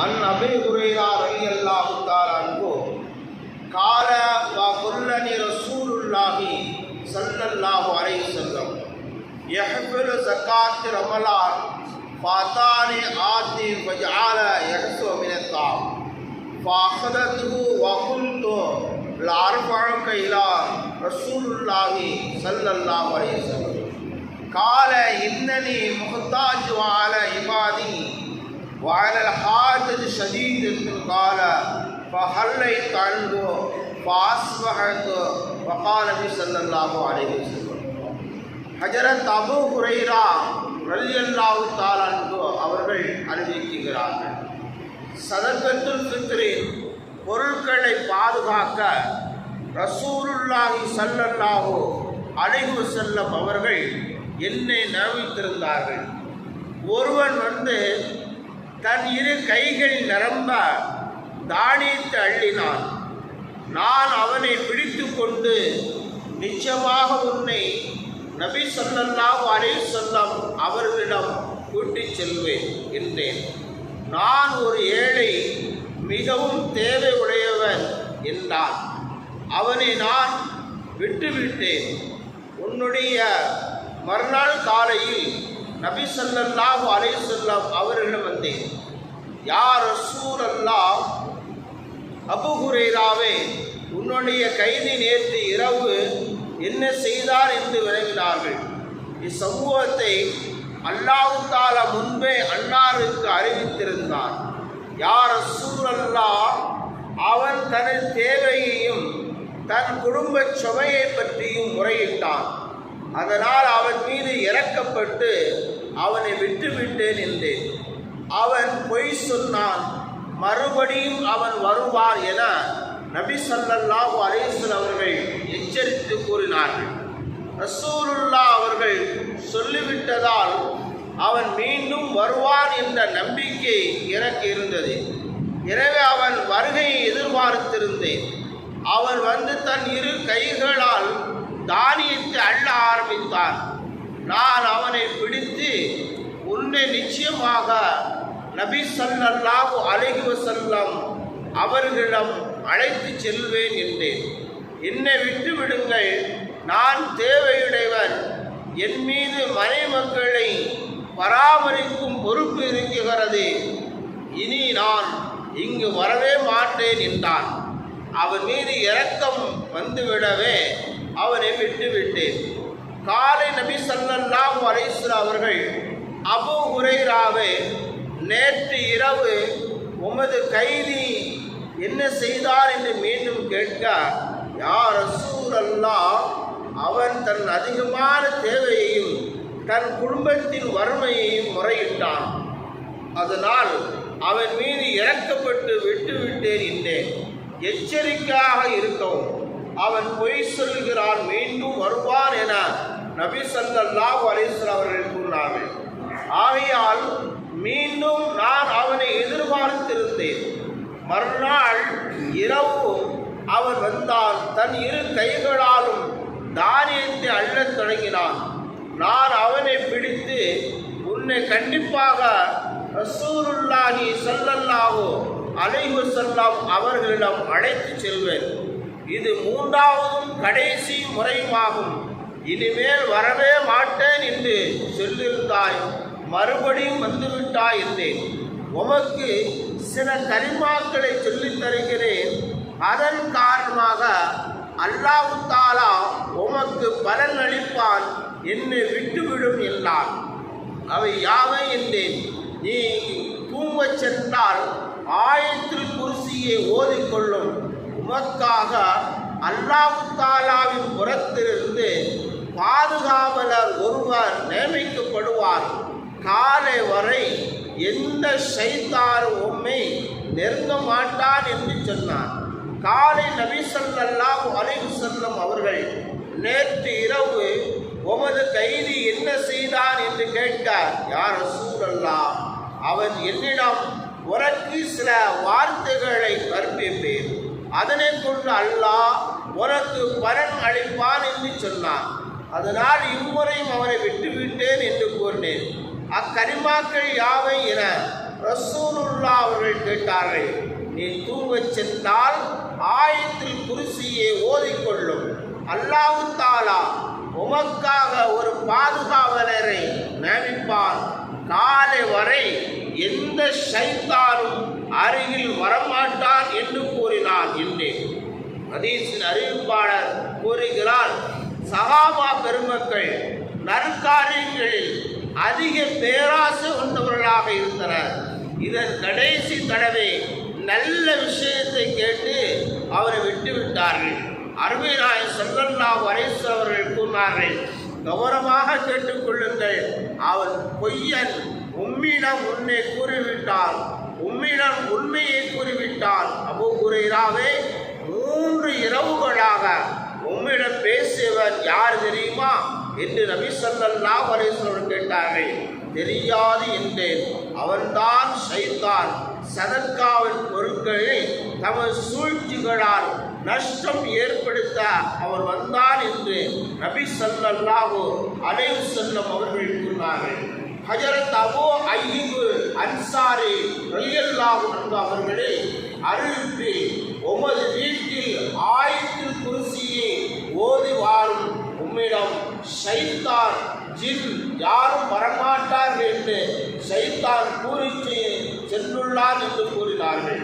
An அபி குரேரா ரலி அல்லாஹு தார் அன்போ. கால வா கொல்லனி ரசூலுல்லாஹி சல்லல்லாஹு அலைஹி செல்லம் யஹ்பில் ஜகாத் ரமலான் ஃபாத்தானி ஆத்தி வஜால யஹ்சு மினத்தாம். ஃபாஹதத்துஹு வகுல்து லார்ஃபஅக இலா ரசூலுல்லாஹி சல்லல்லாஹு அலைஹி செல்லம் கால இன்னனி முஹ்தாஜ் வால இபாதி وعلى الحاجة شديد قال فحليت عنه فأصبحت وقال النبي صلى الله عليه وسلم ஹஜரத் அபு ஹுரைரா ரலியல்லாஹு தாலான்கு அவர்கள் அறிவிக்கிறார்கள் சதகத்துல் ஃபித்ரின் பொருட்களை பாதுகாக்க ரசூலுல்லாஹி ஸல்லல்லாஹு அலைஹி வஸல்லம் அவர்கள் என்னை நியமித்திருந்தார்கள் ஒருவன் வந்து தன் இரு கைகள் நிரம்ப தானியத்தை அள்ளினான். நான் அவனை பிடித்து கொண்டு நிச்சயமாக உன்னை நபி ஸல்லல்லாஹு அலைஹி சொல்லம் அவர்களிடம் கூட்டிச் செல்வேன் என்றேன். நான் ஒரு ஏழை மிகவும் தேவை உடையவன் என்றான். அவனை நான் விட்டுவிட்டேன். உன்னுடைய மறுநாள் காலையில் நபி ஸல்லல்லாஹு அலைஹி வஸல்லம் அவர்களிடம் வந்தேன். யார் ரசூல் அல்லாஹ் அபு ஹுரைராவே உன்னுடைய கைதி நேற்று இரவு என்ன செய்தார் என்று வினவினார்கள். இச்சமூகத்தை அல்லாஹுத்தால முன்பே அன்னாருக்கு அறிவித்திருந்தான். யார் சூழல்லா அவன் தனது தேவையையும் தன் குடும்ப சுவையை பற்றியும் முறையிட்டான். அதனால் அவன் மீது இறக்கப்பட்டு அவனை விட்டுவிட்டேன் என்றேன் அவன் பொய் சொன்னான். மறுபடியும் அவன் வருவார் என நபி ஸல்லல்லாஹு அலைஹி அவர்கள் எச்சரித்து கூறினார்கள். ரசூலுல்லா அவர்கள் சொல்லிவிட்டதால் அவன் மீண்டும் வருவான் என்ற நம்பிக்கை எனக்கு இருந்தது. எனவே அவன் வருகையை எதிர்பார்த்திருந்தேன். அவன் வந்து தன் இரு கைகளால் தானியத்தை அள்ள ஆரம்பித்தான் நான் அவனை பிடித்து உன்னை நிச்சயமாக நபி சல்லாஹு அலைஹி செல்லம் அவர்களிடம் அழைத்து செல்வேன் என்றேன். என்னை விட்டு விடுங்கள் நான் தேவையுடையவன். என் மீது மனைமக்களை பராமரிக்கும் பொறுப்பு இருக்கிறது. இனி நான் இங்கு வரவே மாட்டேன் என்றான். அவன் மீது இரக்கம் வந்துவிடவே அவனை விட்டு விட்டேன் காலை நபி ஸல்லல்லாஹு அலைஹி அவர்கள் அபு ஹுரைராவே நேற்று இரவு உமது கைதி என்ன செய்தார் என்று மீண்டும் கேட்க யார் ரசூல் அவன் தன் அதிகமான தேவையையும் தன் குடும்பத்தின் வறுமையையும் முறையிட்டான். அதனால் அவன் மீது இறக்கப்பட்டு விட்டுவிட்டேன் என்றேன். எச்சரிக்கையாக இருக்கவும். அவன் பொய் சொல்கிறான் மீண்டும் வருவான் என நபி ஸல்லல்லாஹு அலைஹி அவர்கள் கூறினார்கள். ஆகையால் மீண்டும் நான் அவனை எதிர்பார்த்திருந்தேன். மறுநாள் இரவு அவன் வந்தான் தன் இரு கைகளாலும் தானியத்தை அள்ளத் தொடங்கினான். நான் அவனை பிடித்து உன்னை கண்டிப்பாக ரசூலுல்லாஹி ஸல்லல்லாஹு அலைஹி செல்லாம் அவர்களிடம் அழைத்து செல்வேன். இது மூன்றாவதும் கடைசி முறையுமாகும். இனிமேல் வரவே மாட்டேன் என்று சொல்லியிருந்தாய். மறுபடியும் வந்துவிட்டாய் என்றேன். உமக்கு சில கரிமாக்களை சொல்லித் தருகிறேன். அதன் காரணமாக அல்லாஹு தாலா உமக்கு பலன் அளிப்பான் என்னை விட்டுவிடும் என்றான். அவை யாவை என்றேன். நீ தூங்கச் சென்றால் ஆயத்தில் குருசியை ஓதிக்கொள்ளும். உமக்காக அல்லாஹு தாலாவின் புறத்திலிருந்து பாதுகாவலர் ஒருவர் நியமிக்கப்படுவார். காலை வரை எந்த செய்தார் உண்மை நெருங்க மாட்டார் என்று சொன்னார். காலை நபி ஸல்லல்லாஹு அலைவு செல்லும் அவர்கள் நேற்று இரவு உமது கைதி என்ன செய்தான் என்று கேட்டார். யார் சூழல்லா அவன் என்னிடம் உனக்கு சில வார்த்தைகளை கற்பிப்பேன். அதனை கொண்டு அல்லாஹ் உனக்கு பலன் அளிப்பான் என்று சொன்னான் அதனால் இம்முறையும் அவனை விட்டுவிட்டேன் என்று கூறினேன். அக்கரிமாக்கள் யாவை என ரசூலுல்லா அவர்கள் கேட்டார்கள். நீ தூங்கச் சென்றால் ஆயத்தில் குருசியை ஓதிக்கொள்ளும். அல்லாஹு தாலா உமக்காக ஒரு பாதுகாவலரை நியமிப்பான். காலை வரை எந்த சைத்தானும் அருகில் வரமாட்டான் என்று கூறினார் ஹதீஸின் அறிவிப்பாளர் கூறுகிறார் சகாபா பெருமக்கள் நற்காரியங்களில் அதிக பேராசு கொண்டவர்களாக இருந்தனர். இதன் கடைசி தடவை நல்ல விஷயத்தை கேட்டு அவரை விட்டுவிட்டார்கள். அருமைநாய செல்லல்லா வரைசு அவர்கள் கூறினார்கள் கௌரவமாக கேட்டுக்கொள்ளுங்கள் அவன் பொய்யன் உம்மிடம் உன்னை கூறிவிட்டான். உம்மிடம் உண்மையை கூறிவிட்டான். அபு குரைராவே இரவுகளாக உம்மிடம் பேசியவர் யார் தெரியுமா? என்று நபி சொல்லல்லா அலைஹி கேட்டார்கள். தெரியாது என்றேன். அவன்தான் சைத்தான் சதற்காவின் பொருட்களை தமது சூழ்ச்சிகளால் நஷ்டம் ஏற்படுத்த அவர் வந்தான் என்று நபி ஸல்லல்லாஹு அலைவு செல்லம் அவர்கள் கூறினார்கள். ஹஜரத் அபோ ஐயூப் அன்சாரி ரலியல்லாஹு அன்ஹு அவர்களே அறிவிப்பு உமது வீட்டு ஆயத்தில் குருசியை ஓதி வாழும் உம்மிடம் சைத்தான் ஜின் யாரும் வரமாட்டார்கள் என்று சைத்தான் கூறிச்சு சென்றுள்ளார் என்று கூறினார்கள்.